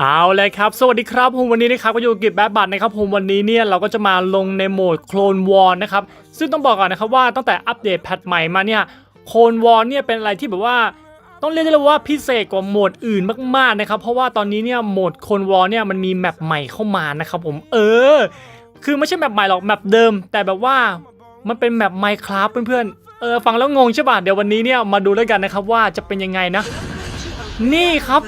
เอาเลยครับ สวัสดีครับผมวันนี้นะครับก็อยู่กับแบบบัตนะครับผมวันนี้เนี่ยเราก็จะมาลงในโหมดโคลนวอร์นะครับซึ่งต้องบอกก่อนนะครับว่าตั้งแต่อัปเดตแพทใหม่มาเนี่ยโคลนวอร์เนี่ยเป็นอะไรที่แบบว่าต้องเรียกได้เลยว่าพิเศษกว่าโหมดอื่นมากๆนะครับเพราะว่าตอนนี้เนี่ยโหมดโคลนวอร์เนี่ยมันมีแมปใหม่เข้ามานะครับผมเออ คือไม่ใช่แมปใหม่หรอกแมปเดิม แต่แบบว่ามันเป็นแมปไมค์ครับเพื่อนๆเออฟังแล้วงงใช่ป่ะเดี๋ยววันนี้เนี่ยมาดูด้วยกันนะครับว่าจะเป็นยังไงนะ นี่ครับ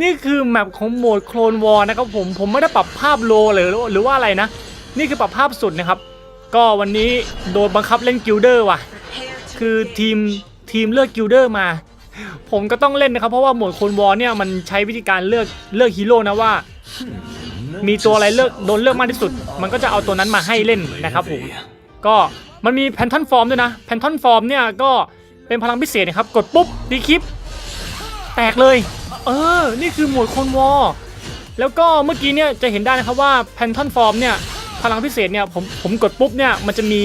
นี่คือแมปของโหมดโคลนวอร์นะครับผมผมไม่ได้ปรับภาพโลเลยหรือหรือว่าอะไรนะ นี่คือปรับภาพสุดนะครับ ก็วันนี้โดนบังคับเล่นกิลเดอร์ว่ะ คือทีมทีมเลือกกิลเดอร์มา ผมก็ต้องเล่นนะครับ เพราะว่าโหมดโคลนวอร์เนี่ยมันใช้วิธีการเลือกเลือกฮีโร่นะว่า มีตัวอะไรเลือกโดนเลือกมากที่สุด มันก็จะเอาตัวนั้นมาให้เล่นนะครับผมก็มันมีแพนทอนฟอร์มด้วยนะแพนทอนฟอร์มเนี่ยก็เป็นพลังพิเศษนะครับกดปุ๊บดีคลิป แตกเลย เออ นี่คือหมวดคนวอแล้วก็เมื่อกี้เนี่ยจะเห็นได้นะครับว่าแพนทอนฟอร์มเนี่ยพลังพิเศษเนี่ยผมผมกดปุ๊บเนี่ยมันจะมี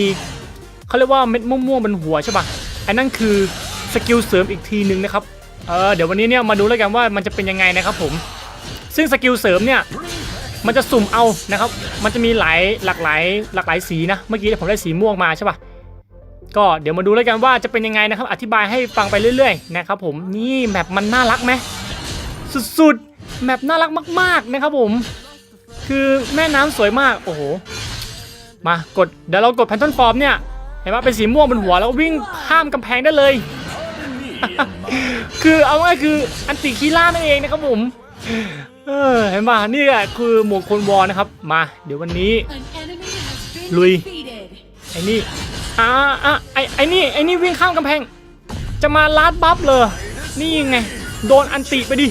เขาเรียกว่าเม็ดม่วงๆบนหัวใช่ปะอันนั้นคือสกิลเสริมอีกทีหนึ่งนะครับเออเดี๋ยววันนี้เนี่ยมาดูแล้วกันว่ามันจะเป็นยังไงนะครับผม ซึ่งสกิลเสริมเนี่ยมันจะสุ่มเอานะครับ มันจะมีหลายหลากหลายหลากหลายสีนะ เมื่อกี้ผมได้สีม่วงมาใช่ปะก็เดี๋ยวมาดูแล้วกันว่าจะเป็นยังไงนะครับ อธิบายให้ฟังไปเรื่อยๆนะครับผมนี่แมปมันน่ารักไหม สุดๆ แมปน่ารักมาก ๆ นะครับผม คือแม่น้ำสวยมาก โอ้โห มากด เดี๋ยวเรากดแพนทอนฟอร์มเนี่ย เห็นว่าเป็นสีม่วงบนหัวแล้ววิ่งข้ามกำแพงได้เลย คือเอาง่ายคืออันติคีล่านั่นเองนะครับผมเออเห็นป่ะนี่แหละคือหมวกคนวอนะครับ มา เดี๋ยววันนี้ ลุย ไอ้นี่อ่าอะไอ้ไอ้นี่ไอ้นี่วิ่งข้ามกำแพง จะมาลาดบัฟเลยนี่ไง โดนอันติไปดิ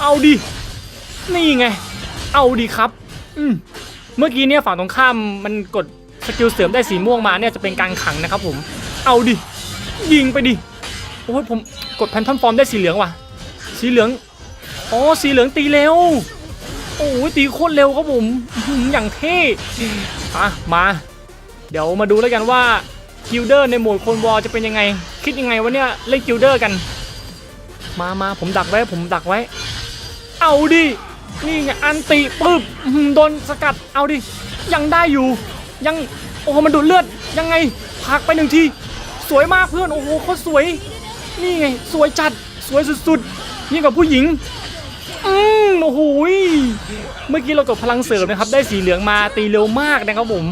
เอาดิ นี่ไง เอาดิครับ อืมเมื่อกี้เนี่ยฝั่งตรงข้ามมันกดสกิลเสริมได้สีม่วงมาเนี่ยจะเป็นการขังนะครับผม เอาดิ ยิงไปดิ โอ้ยผมกดแพนทอนฟอร์มได้สีเหลืองว่ะ สีเหลือง อ๋อ สีเหลืองตีเร็ว โอ้ยตีโคตรเร็วครับผม อย่างเท่อะมา เดี๋ยวมาดูแล้วกันว่ากิลเดอร์ในโหมดโคนวอลจะเป็นยังไง คิดยังไงวะเนี่ยเล่นกิลเดอร์กัน มามาผมดักไว้ ผมดักไว้ เอาดิ นี่ไงอันติปึ๊บโดนสกัดเอาดิ ยังได้อยู่ ยังโอ้โหมันดูดเลือดยังไงพักไปหนึ่งทีสวยมากเพื่อนโอ้โหโคตรสวย นี่ไง สวยจัดสวยสุดๆยิ่งกับผู้หญิงอืมโอ้โหเมื่อกี้เรากดพลังเสริมนะครับ ได้สีเหลืองมาตีเร็วมากนะครับผม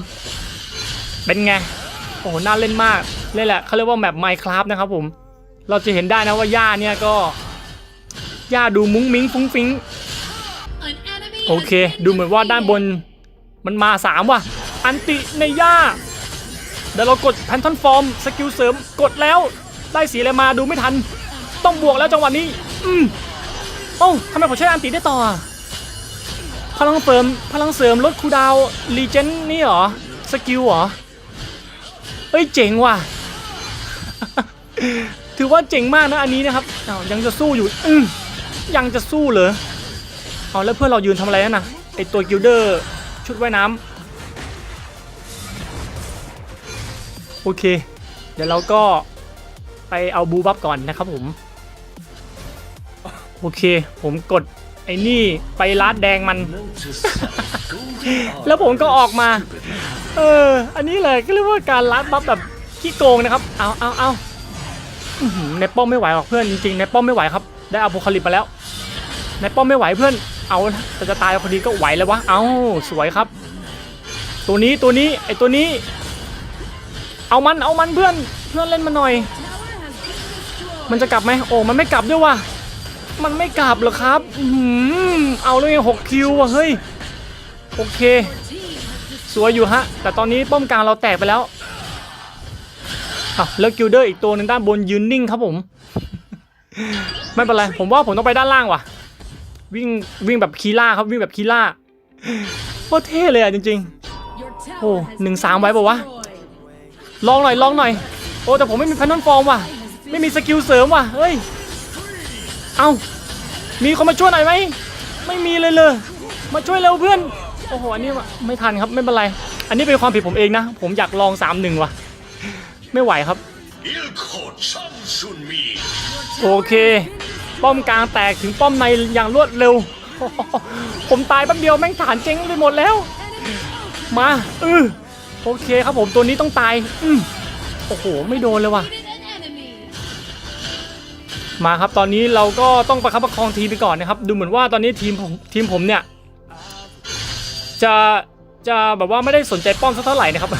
เป็นไงโอ้โหน่าเล่นมากนี่แหละเขาเรียกว่าแมปไมค์คราฟนะครับผม เราจะเห็นได้นะว่าหญ้าเนี่ยก็ หญ้าดูมุ้งมิ้งฟุ้งฟิ้งโอเค ดูเหมือนว่าด้านบน มันมาสามว่ะ อันติในหญ้าเดี๋ยวเรากดแพนทอนฟอร์มสกิลเสริมกดแล้วได้สีอะไรมาดูไม่ทัน ต้องบวกแล้วจังหวะนี้ อืมโอ้ทำไมผมใช้อันติได้ต่อ พลังเสริมพลังเสริมลดคูดาวรีเจนนี่หรอ สกิลหรอ เอ้ยเจ๋งว่ะ ถือว่าเจ๋งมากนะอันนี้นะครับอ้าวยังจะสู้อยู่ อืม ยังจะสู้เหรอเอาแล้วเพื่อนเรายืนทำอะไรนั่นนะไอตัวกิลเดอร์ชุดว่ายน้ำโอเค เดี๋ยวเราก็ไปเอาบูบัฟก่อนนะครับผม โอเค ผมกดไอ้นี่ไปลาดแดงมัน แล้วผมก็ออกมา เออ อันนี้เลยก็เรียกว่าการลัดบัฟแบบขี้โกงนะครับ เอาเอาเอาในป้อมไม่ไหวหรอกเพื่อนจริงๆในป้อมไม่ไหวครับ ได้อะโพคาลิปมาแล้ว ในป้อมไม่ไหวเพื่อน เอานะแต่จะตายพอดีก็ไหวแล้ววะ เอาสวยครับ ตัวนี้ตัวนี้ไอตัวนี้ เอามันเอามันเพื่อนเพื่อนเล่นมาหน่อย มันจะกลับไหมโอ้มันไม่กลับด้วยวะมันไม่กลับเหรอครับอือเอาเลยหกคิวว่ะเฮ้ยโอเค สวยอยู่ฮะ แต่ตอนนี้ป้อมกลางเราแตกไปแล้วอะแล้วกิลเดอร์อีกตัวหนึงด้านบนยืนนิ่งครับผม ไม่เป็นไร ผมว่าผมต้องไปด้านล่างว่ะ วิ่งวิ่งแบบคีล่าครับวิ่งแบบคีล่าโคตรเท่เลยอะจริงๆโอ้หนึ่งสามไว้บอกว่าลองหน่อยลองหน่อย โอ้แต่ผมไม่มีแพนนอนฟอร์มว่ะ ไม่มีสกิลเสริมว่ะเฮ้ยเอามีคนมาช่วยหน่อยไหมไม่มีเลยเลย มาช่วยเร็วเพื่อนโอ้โหอันนี้ไม่ทันครับไม่เป็นไร อันนี้เป็นความผิดผมเองนะ ผมอยากลองสามหนึ่งว่ะ ไม่ไหวครับ โอเค ป้อมกลางแตกถึงป้อมในอย่างรวดเร็ว ผมตายแป๊บเดียวแม่งฐานเจ๊งไปหมดแล้ว มาเออโอเคครับผมตัวนี้ต้องตายอืมโอ้โห ไม่โดนเลยว่ะ มาครับตอนนี้เราก็ต้องประคับประคองทีมไปก่อนนะครับ ดูเหมือนว่าตอนนี้ทีมผมทีมผมเนี่ย จะจะแบบว่าไม่ได้สนใจป้อมสักเท่าไหร่นะครับ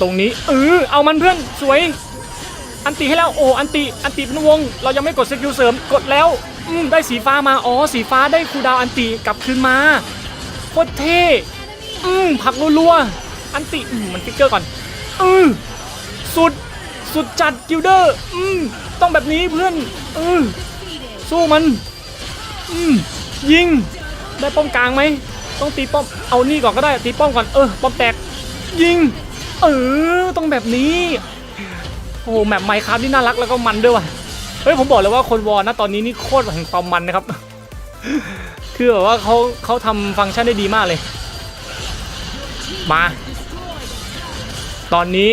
ตรงนี้เออเอามันเพื่อนสวย อันติให้แล้วโอ้อันติอันติเป็นวง เรายังไม่กดสกิลเสริมกดแล้วอืมได้สีฟ้ามาอ๋อสีฟ้าได้คูดาวอันติกลับคืนมาโคตรเท่อืมผักรัวๆอันติอืมมันฟิกเกอร์ก่อนอือสุดสุดจัดกิลเดอร์อืมต้องแบบนี้เพื่อนอือสู้มันอืมยิงได้ป้อมกลางไหมต้องตีป้อมเอานี่ก่อนก็ได้ตีป้อมก่อนเออป้อมแตกยิงเออต้องแบบนี้ โอ้โหแมปไมค์ครับนี่น่ารักแล้วก็มันด้วยว่ะเฮ้ยผมบอกเลยว่าคนวอร์นะตอนนี้นี่โคตรแห่งความมันนะครับ คือแบบว่าเขาเขาทำฟังก์ชันได้ดีมากเลย มา ตอนนี้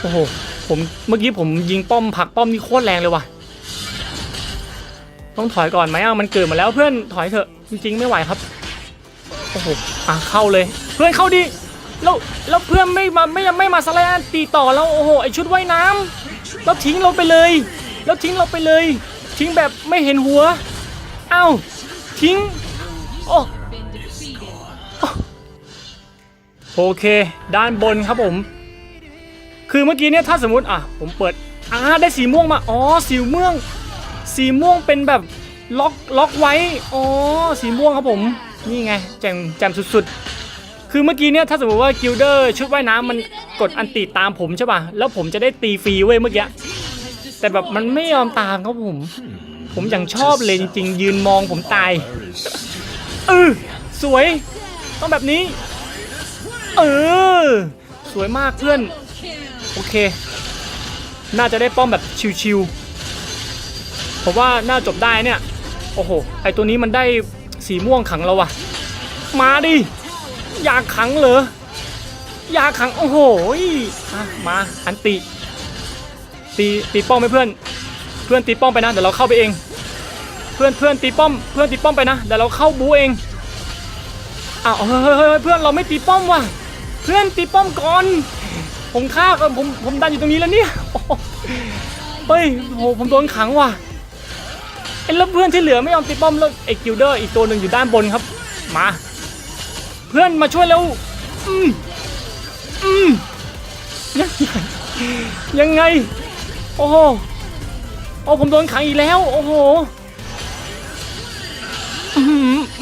โอ้โหผมเมื่อกี้ผมยิงป้อมผักป้อมนี่โคตรแรงเลยว่ะ ต้องถอยก่อนไหมอะมันเกิดมาแล้วเพื่อนถอยเถอะจริงๆไม่ไหวครับ โอ้โหอะเข้าเลย เพื่อนเข้าดี แล้วแล้วเพื่อนไม่มาไม่ไม่มาสไลด์อันตีต่อแล้วโอ้โหไอชุดว่ายน้ำแล้วทิ้งเราไปเลย แล้วทิ้งเราไปเลย ทิ้งแบบไม่เห็นหัวเอ้าทิ้งโอ้โอเคด้านบนครับผม คือเมื่อกี้เนี่ยถ้าสมมติอะผมเปิดอ่าได้สีม่วงมาอ๋อสีม่วง สีม่วงเป็นแบบล็อกล็อกไว้อ๋อสีม่วงครับผม นี่ไงแจ่มแจ่มสุดๆ คือเมื่อกี้เนี่ยถ้าสมมติว่ากิลเดอร์ชุดว่ายน้ำมันกดอันติตามผมใช่ป่ะ แล้วผมจะได้ตีฟรีเว้ยเมื่อกี้ แต่แบบมันไม่ยอมตามครับผม ผมอย่างชอบเลยจริงๆ ยืนมองผมตาย เออสวย ต้องแบบนี้ เออ สวยมากเพื่อน โอเค น่าจะได้ป้อมแบบชิวๆ ผมว่าน่าจบได้เนี่ย โอ้โห ไอตัวนี้มันได้สีม่วงขังเราว่ะมาดิ ยากขังเหรออยากขัง โอ้โหมาอันติตีตีป้อมไหมเพื่อน เพื่อนตีป้อมไปนะเดี๋ยวเราเข้าไปเอง เพื่อนเพื่อนตีป้อม เพื่อนตีป้อมไปนะเดี๋ยวเราเข้าบูเองอ้าวเฮ้ยเพื่อนเราไม่ตีป้อมว่ะ เพื่อนตีป้อมก่อน ผมฆ่าก่อนผมผมดันอยู่ตรงนี้แล้วเนี่ยเฮ้ยโหผมโดนขังว่ะไอ้แล้วเพื่อนที่เหลือไม่ยอมตีป้อมแล้วไอ้กิลเดอร์อีกตัวหนึ่งอยู่ด้านบนครับ มา พื่อนมาช่วยเร็วอืมอืมยังไงยังไง โอ้โหโอ้ผมโดนขังอีกแล้ว โอ้โห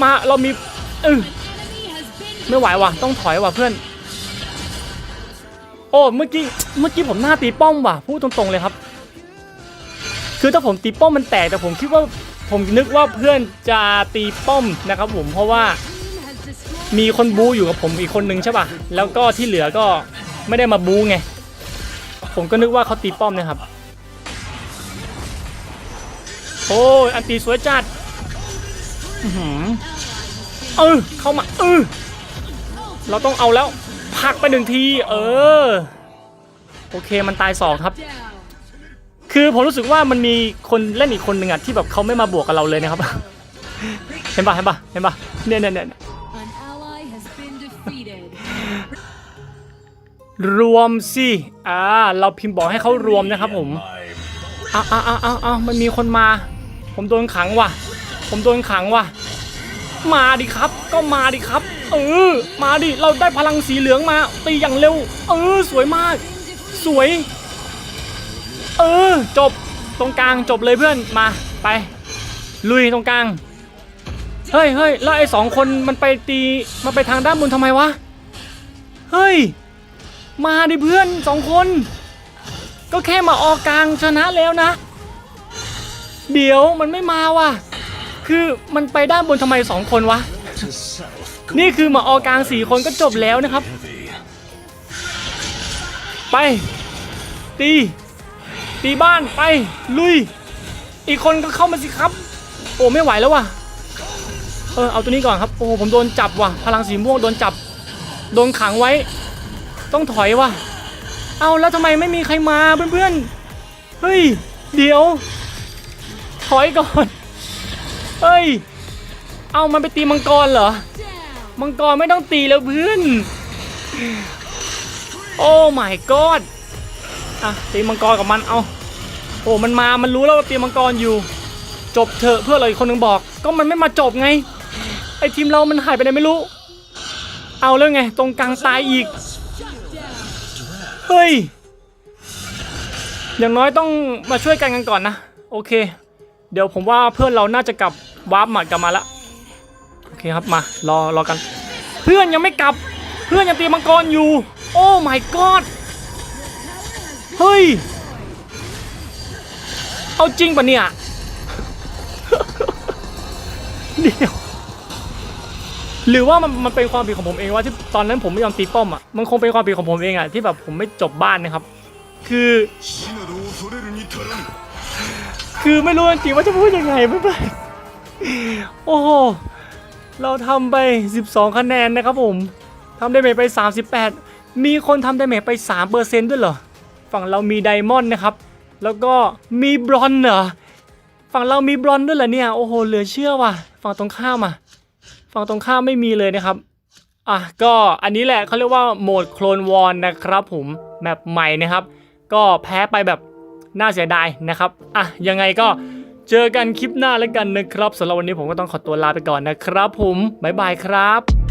มาเรามีเออไม่ไหวว่ะ ต้องถอยว่ะเพื่อน โอ้เมื่อกี้เมื่อกี้ผมหน้าตีป้อมว่ะพูดตรงๆเลยครับ คือถ้าผมตีป้อมมันแตกแต่ผมคิดว่าผมนึกว่าเพื่อนจะตีป้อมนะครับผมเพราะว่า มีคนบูอยู่กับผมอีกคนนึงใช่ป่ะ แล้วก็ที่เหลือก็ไม่ได้มาบูไง ผมก็นึกว่าเขาตีป้อมนะครับ โอ้ยอันตีสวยจัดอื้อหือเออเข้ามาเออเราต้องเอาแล้วผักไปหนึ่งที เออ โอเคมันตายสองครับ คือผมรู้สึกว่ามันมีคนเล่นอีกคนหนึ่งอะที่แบบเขาไม่มาบวกกับเราเลยนะครับ เห็นปะเห็นปะเห็นปะเนี่ยเนี่ยเนี่ย รวมสิอ่าเราพิมพ์บอกให้เขารวมนะครับผมอ้าวอ้าวอ้าวอ้าวมันมีคนมา ผมโดนขังว่ะ ผมโดนขังว่ะ มาดิครับ ก็มาดิครับ เออ มาดิ เราได้พลังสีเหลืองมา ตีอย่างเร็ว เออ สวยมาก สวย เออ จบ ตรงกลางจบเลยเพื่อน มา ไป ลุยตรงกลาง เฮ้ยเฮ้ยแล้วไอ้สองคนมันไปตี มันไปทางด้านบนทำไมวะ เฮ้ย มาดิเพื่อนสองคน ก็แค่มาออกกลางชนะแล้วนะ เดี๋ยวมันไม่มาว่ะ คือมันไปด้านบนทำไมสองคนวะ นี่คือมาออกกลางสี่คนก็จบแล้วนะครับ ไป ตี ตีบ้านไป ลุย อีกคนก็เข้ามาสิครับ โอ้ไม่ไหวแล้วว่ะเออเอาตัวนี้ก่อนครับ โอ้ผมโดนจับว่ะ พลังสีม่วงโดนจับ โดนขังไว้ ต้องถอยว่ะ เอาแล้วทำไมไม่มีใครมาเพื่อนๆ เฮ้ย เดี๋ยวทอยก่อน เฮ้ย เอามันไปตีมังกรเหรอ มังกรไม่ต้องตีแล้วเพื่อน โอ้ my god อะตีมังกรกับมันเอา โอ้มันมา มันรู้แล้วว่าตีมังกรอยู่ จบเถอะเพื่อนเรคนนึงบอก ก็มันไม่มาจบไง ไอทีมเรามันหายไปไหนไม่รู้ เอาแล้วไง ตรงกลางตายอีก เฮ้ย อย่างน้อยต้องมาช่วยกันกันก่อนนะ โอเค เดี๋ยวผมว่าเพื่อนเราน่าจะกลับวาร์ปหมัดกลับมาละโอเคครับมารอรอกัน เพื่อนยังไม่กลับ เพื่อนยังตีมังกรอยู่ โอ้ my god เฮ้ย เอาจริงปะเนี่ย เดี๋ยว หรือว่ามันมันเป็นความผิดของผมเองว่าที่ตอนนั้นผมไม่ยอมตีป้อมอะมันคงเป็นความผิดของผมเองอะที่แบบผมไม่จบบ้านนะครับ คือ คือไม่รู้จริงว่าจะพูดยังไงไม่ไปโอ้โหเราทำไป 12 คะแนนนะครับผมทำได้เมจไป 38 มีคนทำได้เมจไป 3%ด้วยเหรอ ฝั่งเรามีไดมอนด์นะครับ แล้วก็มีบรอนเหรอ ฝั่งเรามีบรอนด้วยเหรอเนี่ย โอ้โห เหลือเชื่อว่ะ ฝั่งตรงข้ามอะ ฝั่งตรงข้ามไม่มีเลยนะครับ อะก็อันนี้แหละเขาเรียกว่าโหมดโคลนวอนนะครับผมแมปใหม่นะครับ ก็แพ้ไปแบบน่าเสียดายนะครับ อะยังไงก็เจอกันคลิปหน้าแล้วกันนะครับสำหรับวันนี้ผมก็ต้องขอตัวลาไปก่อนนะครับผมบ๊ายบายครับ